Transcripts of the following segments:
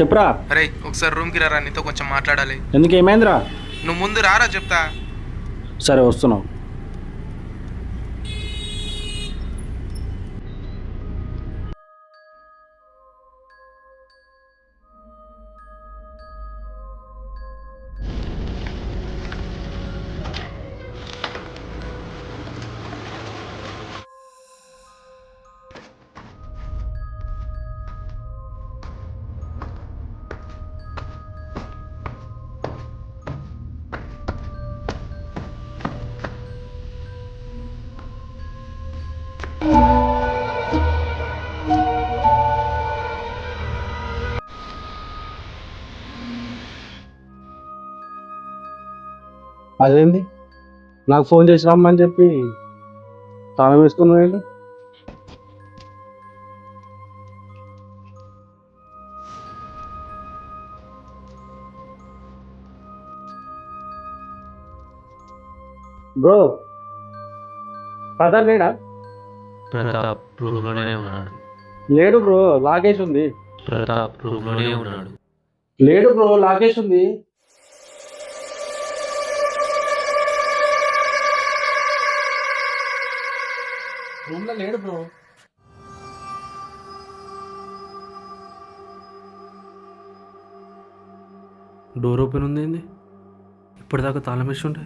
చెప్పురా. అరే ఒకసారి రూమ్కి రారా నీతో కొంచెం మాట్లాడాలి. ఎందుకు ఏమైందిరా? నువ్వు ముందు రారా చెప్తా. సరే వస్తున్నావు. అదేంది? నాకు ఫోన్ చేసి రమ్మని చెప్పి తాళం వేసుకుని పోయిండు బ్రో పదర్ లేడా? ప్రతాప్ రూమ్లోనే ఉన్నాడు. లేడు బ్రో లాగేసి ఉంది. ప్రతాప్ రూమ్లోనే ఉన్నాడు. లేడు బ్రో లాగేసి ఉంది. రూమ్లో లేడు బ్రో. డోర్ ఓపెన్ ఉంది ఏంది? ఇప్పటిదాకా తాళం వేసి ఉంటే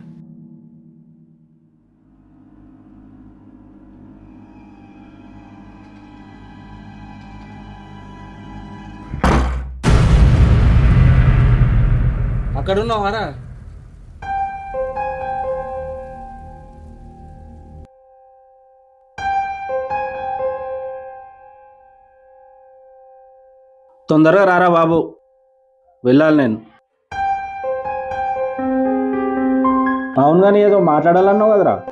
అక్కడ ఉన్నావారా? తొందరగా రారా బాబు. వెళ్ళాలి నేను. అవును కానీ ఏదో మాట్లాడాలన్నావు కదరా.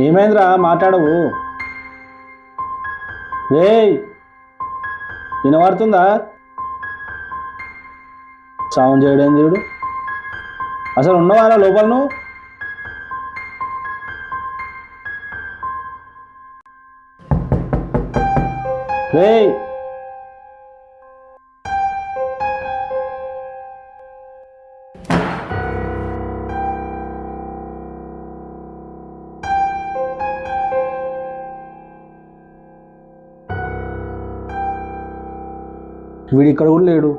ఏమైందిరా? మాట్లాడవు. ఏయ్! వినబడుతుందా? సౌండ్ చేయడం చూడు అసలు ఉన్నవారా లోపల నువ్వు వీడు ఇక్కడ కూడా లేడు.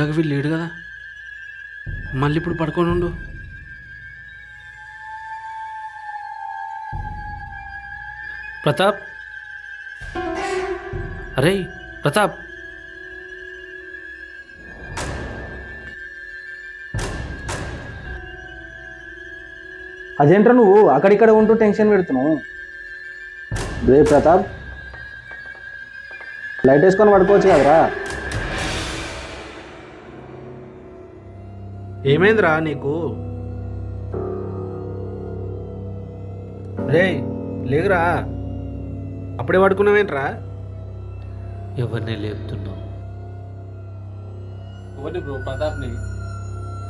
ఇందాక వీళ్ళు లేడు కదా. మళ్ళీ ఇప్పుడు పడుకొని ఉండు. ప్రతాప్. అరే ప్రతాప్. అదేంట్రా నువ్వు? అక్కడిక్కడ ఉంటూ టెన్షన్ పెడుతున్నావు. రే ప్రతాప్. లైట్ వేసుకొని పడుకోవచ్చు కదరా. ఏమైందిరా నీకు? రే లేదురా. అప్పుడే పడుకున్నావేంట్రా ఎవరిని లేపుతున్నావు? ఒకటి బ్రో? ప్రతాప్ని?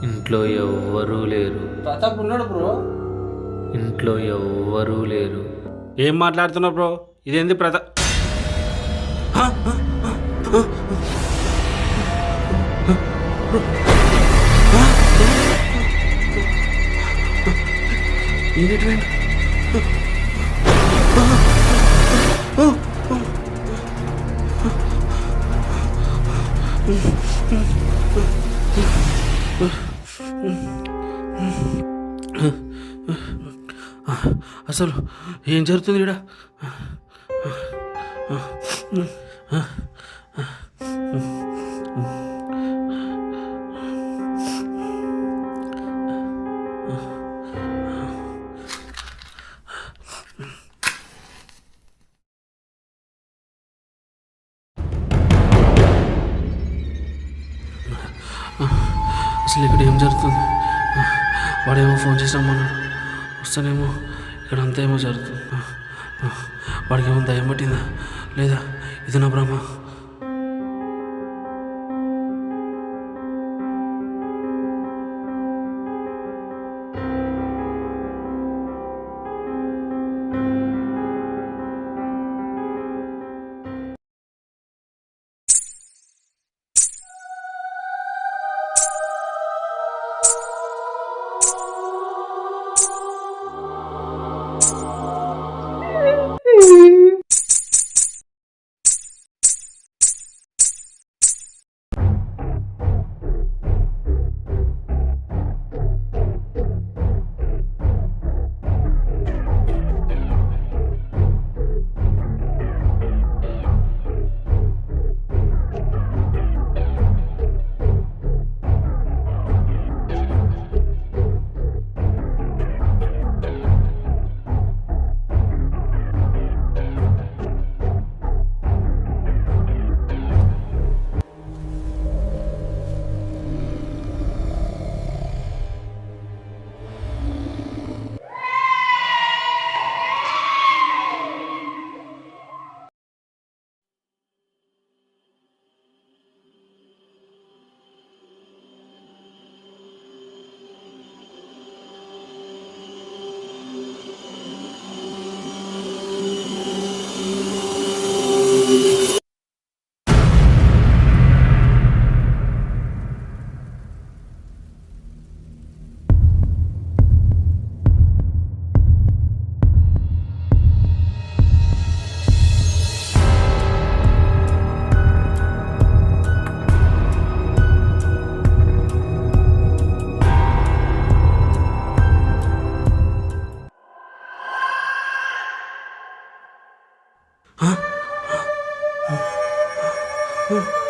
ఇంట్లో ఎవ్వరూ లేరు. ప్రతాప్ ఉన్నాడు బ్రో. ఇంట్లో ఎవ్వరూ లేరు. ఏం మాట్లాడుతున్నావు బ్రో? ఇదేంది ప్రతాప్ ఏంటండి అసలు ఏం జరుగుతుంది ఇక్కడ వాడేమో ఫోన్ చేసి రమ్మన్నాడు వస్తానేమో ఇక్కడ అంతా ఏమో జరుగుతుంది. వాడికి ఏమో దయ్యం పట్టిందా? లేదా ఇది నా భ్రమ వద్దు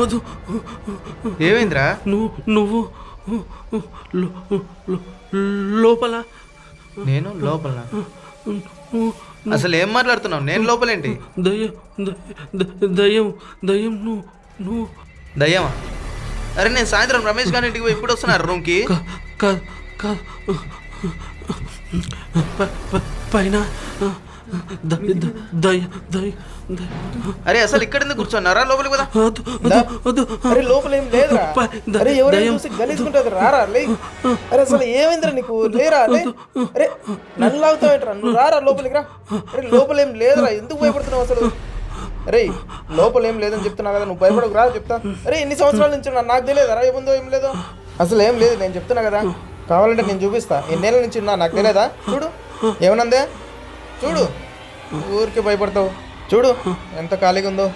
వద్దు ఏమైందిరా? నువ్వు నువ్వు లోపల. నేను లోపల అసలు ఏం మాట్లాడుతున్నావు? నేను లోపలేంటి? దయ్యం దయ్యం దయ్యం నువ్వు నువ్వు. దయ్యమా? అరే నేను సాయంత్రం రమేష్ గారి ఇంటికి ఇప్పుడు వస్తున్నారు రూమ్కి? పైన అరే అసలు ఇక్కడ ఎందుకు కూర్చున్నారా లోపలికి పోదా. వద్దు అరే లోపల ఏం లేదురా అరే ఎవరైనా. చూసి గలీజుకుంటుంది రారా లే అరే అసలు ఏమైందిరా నీకు? లేరా లే అరే నన్ను లాగుతావేంట్రా? నువ్వు రారా లోపలికి రా. అరే లోపల ఏం లేదురా. ఎందుకు భయపడుతున్నావు అసలు? అరే లోపల ఏం లేదని చెప్తున్నా కదా నువ్వు భయపడకు రా చెప్తా. అరే ఎన్ని సంవత్సరాల నుంచి నాకు తెలియదురా ఏముందో ఏం లేదో. అసలు ఏం లేదు నేను చెప్తున్నా కదా. కావాలంటే నేను చూపిస్తా. ఎన్నేళ్ళ నుంచి ఉన్నా నాకు తెలియదా? చూడు. ఏమనందే చూడు. ఊరికే భయపడతావు. చూడు ఎంత ఖాళీగా ఉందో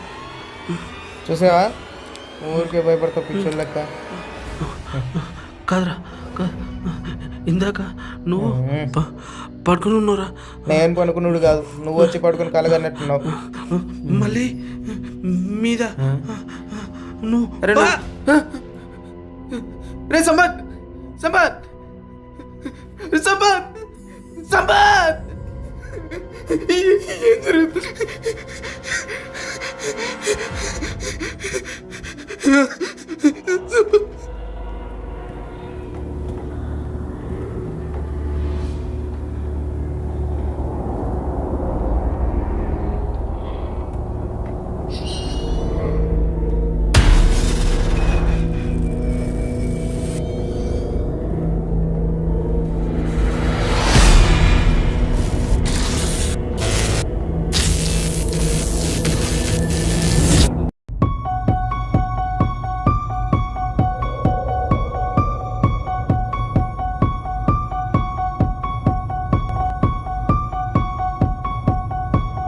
చూసావా? ఊరికే భయపడతావు పిక్చర్ లెక్క. కాదురా ఇందాక నువ్వు పడుకుని ఉన్నారా నేను పనుకున్నాడు కాదు. నువ్వు వచ్చి పడుకుని కలగన్నట్టున్నావు. మళ్ళీ మీద. నువ్వు రే సంపత్ సంపత్ సంపత్ ఏం జరుగుతుంది